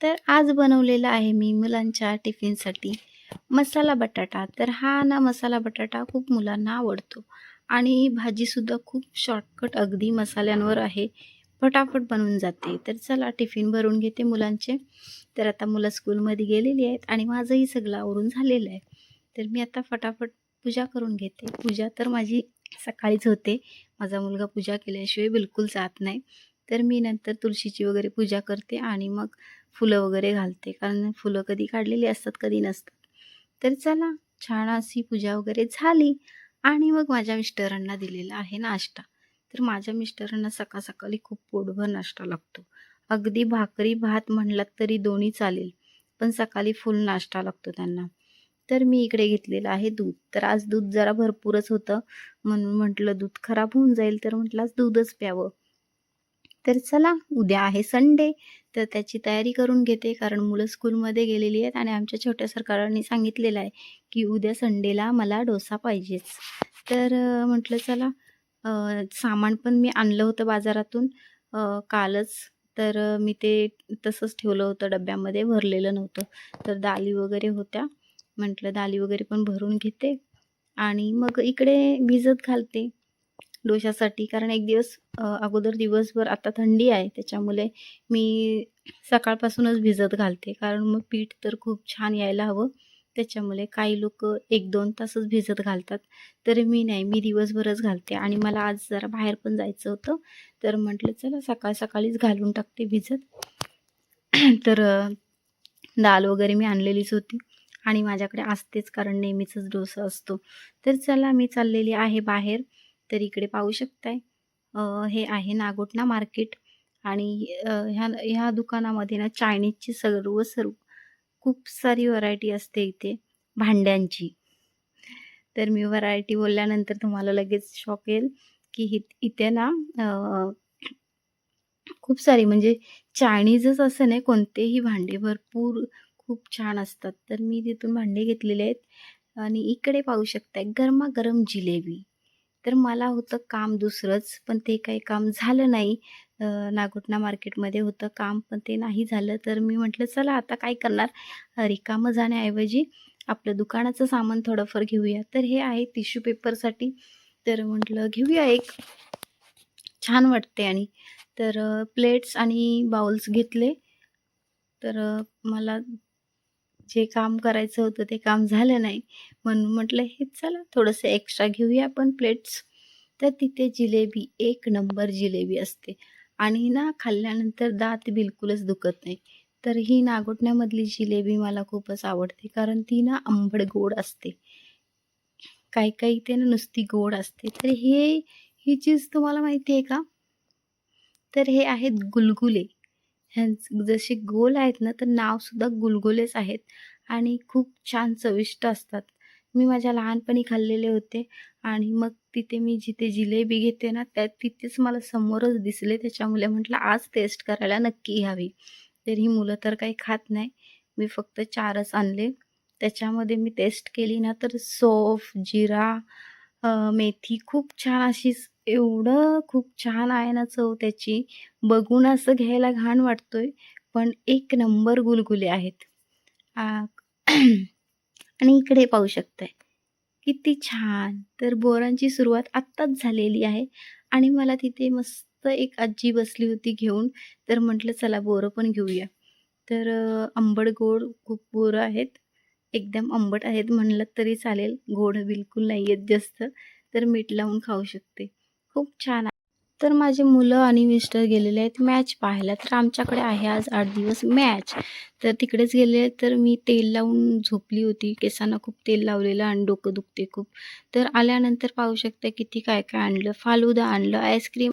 तर आज बनवलेला आहे मी मुलांच्या टिफिनसाठी मसाला बटाटा. तर हा ना मसाला बटाटा खूप मुलांना आवडतो. आणि भाजीसुद्धा खूप शॉर्टकट अगदी मसाल्यांवर आहे. फटाफट बनवून जाते. तर चला टिफिन भरून घेते मुलांचे. तर आता मुलं स्कूलमध्ये गेलेली आहेत आणि माझंही सगळं आवरून झालेलं आहे. तर मी आता फटाफट पूजा करून घेते. पूजा तर माझी सकाळीच होते. माझा मुलगा पूजा केल्याशिवाय बिलकुल जात नाही. तर मी नंतर तुळशीची वगैरे पूजा करते आणि मग फुलं वगैरे घालते. कारण फुलं कधी काढलेली असतात कधी नसतात. तर चला छान अशी पूजा वगैरे झाली आणि मग माझ्या मिस्टरांना दिलेला आहे नाश्ता. तर माझ्या मिस्टरांना सकाळ सकाळी खूप पोटभर नाश्ता लागतो. अगदी भाकरी भात म्हणलात तरी दोन्ही चालेल पण सकाळी फुल नाश्ता लागतो त्यांना. तर मी इकडे घेतलेलं आहे दूध. तर आज दूध जरा भरपूरच होतं. म्हणून म्हटलं दूध खराब होऊन जाईल तर म्हटलं आज दूधच प्यावं. तर चला उद्या आहे संडे तर त्याची तयारी करून घेते कारण मुलं स्कूलमध्ये गेलेली आहेत आणि आमच्या छोट्या सरकारांनी सांगितलेलं आहे की उद्या संडेला मला डोसा पाहिजेच. तर म्हटलं चला सामान पण मी आणलं होतं बाजारातून कालच. तर मी ते तसंच ठेवलं होतं डब्यामध्ये भरलेलं नव्हतं. तर दाली वगैरे होत्या. म्हटलं दाली वगैरे पण भरून घेते. आणि मग इकडे भिजत घालते. डोशासाठी कारण एक दिवस अगोदर दिवसभर आता थंडी आहे त्याच्यामुळे मी सकाळपासूनच भिजत घालते. कारण मग पीठ तर खूप छान यायला हवं. त्याच्यामुळे काही लोक एक दोन तासच भिजत घालतात. तर मी नाही मी दिवसभरच घालते. आणि मला आज जरा बाहेर पण जायचं होतं. तर म्हटलं चला सकाळ सकाळीच घालून टाकते भिजत. तर दाल वगैरे मी आणलेलीच होती. आणि माझ्याकडे असतेच कारण नेहमीचंच डोसा असतो. तर चला मी चाललेली आहे बाहेर. तर इकडे पाहू शकताय. हे आहे नागोटणा मार्केट आणि ह्या ह्या दुकानामध्ये ना चायनीजची सर्व सर्व खूप सारी व्हरायटी असते इथे भांड्यांची. तर मी व्हरायटी बोलल्यानंतर तुम्हाला लगेच शॉक येईल की हि इथे ना खूप सारी म्हणजे चायनीजच असं नाही कोणतेही भांडे भरपूर खूप छान असतात. तर मी तिथून भांडे घेतलेले आहेत आणि इकडे पाहू शकताय गरमागरम जिलेबी. तर मला होतं काम दुसरंच पण ते काही काम झालं नाही. अ, मार्केटमध्ये होतं काम पण ते नाही झालं. तर मी म्हटलं चला आता काय करणार? रिकामं जाण्याऐवजी आपलं दुकानाचं सामान थोडंफार घेऊया. तर हे आहे टिश्यू पेपरसाठी. तर म्हटलं घेऊया एक. छान वाटते आणि. तर प्लेट्स आणि बाउल्स घेतले. तर मला जे काम करायचं होतं ते काम झालं नाही. म्हणून म्हटलं हेच चला थोडंसं एक्स्ट्रा घेऊया आपण प्लेट्स तर तिथे जिलेबी एक नंबर जिलेबी असते. आणि ना खाल्ल्यानंतर दात बिलकुलच दुखत नाही. तर ही नागोटण्यामधली जिलेबी मला खूपच आवडते कारण ती ना आंबड गोड असते. काही काही ते ना नुसती गोड असते. तर हे ही चीज तुम्हाला माहिती आहे का? तर हे आहेत गुलगुले. ह्यांच जसे गोल आहेत ना तर नावसुद्धा गुलगुलेच आहेत आणि खूप छान चविष्ट असतात. मी माझ्या लहानपणी खाल्लेले होते आणि मग तिथे मी जिथे जिलेबी घेते ना त्या तिथेच मला समोरच दिसले. त्याच्यामुळे म्हटलं आज टेस्ट करायला नक्की यावी. तर ही मुलं तर काही खात नाही. मी फक्त चारच आणले. त्याच्यामध्ये मी टेस्ट केली ना तर सौफ जिरा मेथी खूप छान अशी एवढं खूप छान आहे ना चव त्याची. बघून असं घ्यायला घाण वाटतोय पण एक नंबर गुलगुले आहेत. आ, आणि इकडे पाहू शकताय. किती छान. तर बोरांची सुरुवात आत्ताच झालेली आहे. आणि मला तिथे मस्त एक आजी बसली होती घेऊन. तर म्हटलं चला बोरं पण घेऊया. तर आंबट गोड खूप बोरं आहेत. एकदम आंबट आहेत म्हणलं तरी चालेल. गोड बिलकुल नाही आहेत जास्त. तर मीठ लावून खाऊ शकते. खूप छान आहे. तर माझे मुलं आणि मिस्टर गेलेले आहेत मॅच पाहायला. तर आमच्याकडे आहे आज आठ दिवस मॅच तर तिकडेच गेले तर मी तेल लावून झोपली होती. केसांना खूप तेल लावलेलं आणि डोकं दुखते खूप. तर आल्यानंतर पाहू शकता किती काय काय आणलं. फालुदा आणलं. आईस्क्रीम